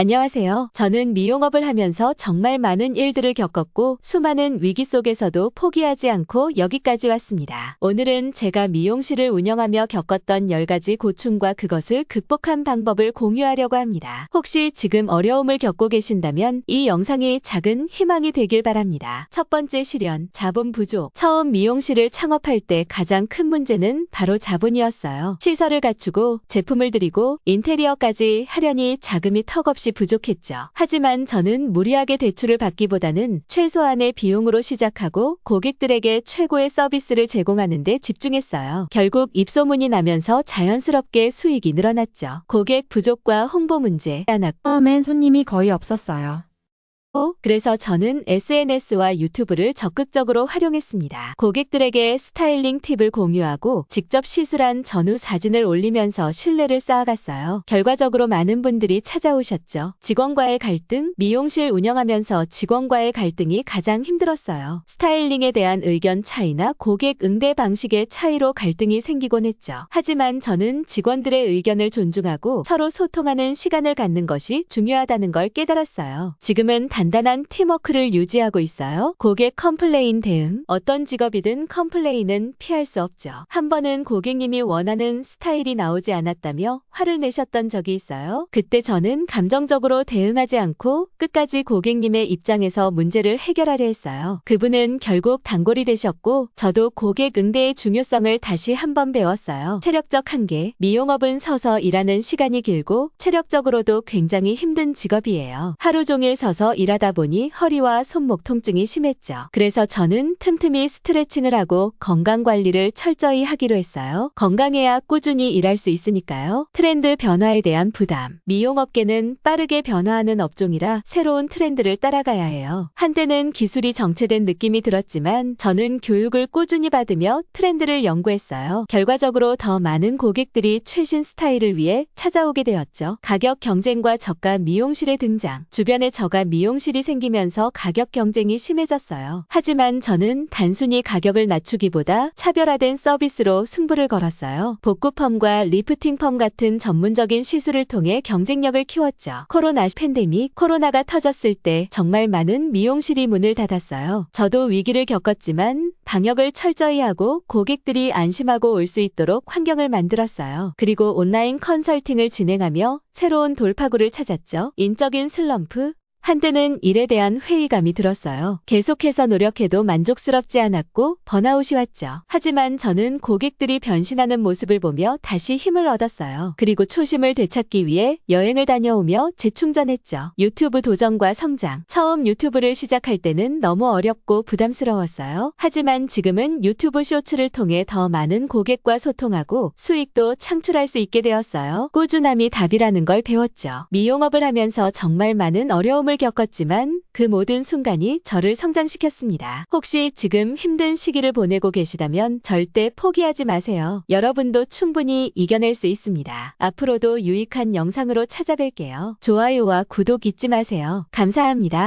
안녕하세요. 저는 미용업을 하면서 정말 많은 일들을 겪었고 수많은 위기 속에서도 포기하지 않고 여기까지 왔습니다. 오늘은 제가 미용실을 운영하며 겪었던 10가지 고충과 그것을 극복한 방법을 공유하려고 합니다. 혹시 지금 어려움을 겪고 계신다면 이 영상이 작은 희망이 되길 바랍니다. 첫 번째 시련, 자본 부족. 처음 미용실을 창업할 때 가장 큰 문제는 바로 자본이었어요. 시설을 갖추고 제품을 들이고 인테리어까지 하려니 자금이 턱없이 부족했죠. 하지만 저는 무리하게 대출을 받기보다는 최소한의 비용으로 시작하고 고객들에게 최고의 서비스를 제공하는 데 집중했어요. 결국 입소문이 나면서 자연스럽게 수익이 늘어났죠. 고객 부족과 홍보 문제 처음엔 손님이 거의 없었어요. 그래서 저는 SNS와 유튜브를 적극적으로 활용했습니다. 고객들에게 스타일링 팁을 공유하고 직접 시술한 전후 사진을 올리면서 신뢰를 쌓아갔어요. 결과적으로 많은 분들이 찾아오셨죠. 직원과의 갈등, 미용실 운영하면서 직원과의 갈등이 가장 힘들었어요. 스타일링에 대한 의견 차이나 고객 응대 방식의 차이로 갈등이 생기곤 했죠. 하지만 저는 직원들의 의견을 존중하고 서로 소통하는 시간을 갖는 것이 중요하다는 걸 깨달았어요. 지금은 단단 한 팀워크를 유지하고 있어요. 고객 컴플레인 대응. 어떤 직업이든 컴플레인은 피할 수 없죠. 한 번은 고객님이 원하는 스타일이 나오지 않았다며 화를 내셨던 적이 있어요. 그때 저는 감정적으로 대응하지 않고 끝까지 고객님의 입장에서 문제를 해결하려 했어요. 그분은 결국 단골이 되셨고 저도 고객 응대의 중요성을 다시 한번 배웠어요. 체력적 한계. 미용업은 서서 일하는 시간이 길고 체력적으로도 굉장히 힘든 직업이에요. 하루 종일 서서 일하다 보니 허리와 손목 통증이 심했죠. 그래서 저는 틈틈이 스트레칭을 하고 건강 관리를 철저히 하기로 했어요. 건강해야 꾸준히 일할 수 있으니까요. 트렌드 변화에 대한 부담. 미용업계는 빠르게 변화하는 업종이라 새로운 트렌드를 따라가야 해요. 한때는 기술이 정체된 느낌이 들었지만 저는 교육을 꾸준히 받으며 트렌드를 연구했어요. 결과적으로 더 많은 고객들이 최신 스타일을 위해 찾아오게 되었죠. 가격 경쟁과 저가 미용실의 등장. 주변에 저가 미용실이 생기면서 가격 경쟁이 심해졌어요. 하지만 저는 단순히 가격을 낮추기보다 차별화된 서비스로 승부를 걸었어요. 복구펌과 리프팅펌 같은 전문적인 시술을 통해 경쟁력을 키웠죠. 코로나 팬데믹, 코로나가 터졌을 때 정말 많은 미용실이 문을 닫았어요. 저도 위기를 겪었지만 방역을 철저히 하고 고객들이 안심하고 올 수 있도록 환경을 만들었어요. 그리고 온라인 컨설팅을 진행하며 새로운 돌파구를 찾았죠. 인적인 슬럼프, 한때는 일에 대한 회의감이 들었어요. 계속해서 노력해도 만족스럽지 않았고 번아웃이 왔죠. 하지만 저는 고객들이 변신하는 모습을 보며 다시 힘을 얻었어요. 그리고 초심을 되찾기 위해 여행을 다녀오며 재충전했죠. 유튜브 도전과 성장. 처음 유튜브를 시작할 때는 너무 어렵고 부담스러웠어요. 하지만 지금은 유튜브 쇼츠를 통해 더 많은 고객과 소통하고 수익도 창출할 수 있게 되었어요. 꾸준함이 답이라는 걸 배웠죠. 미용업을 하면서 정말 많은 어려움을 겪었지만 그 모든 순간이 저를 성장시켰습니다. 혹시 지금 힘든 시기를 보내고 계시다면 절대 포기하지 마세요. 여러분도 충분히 이겨낼 수 있습니다. 앞으로도 유익한 영상으로 찾아뵐게요. 좋아요와 구독 잊지 마세요. 감사합니다.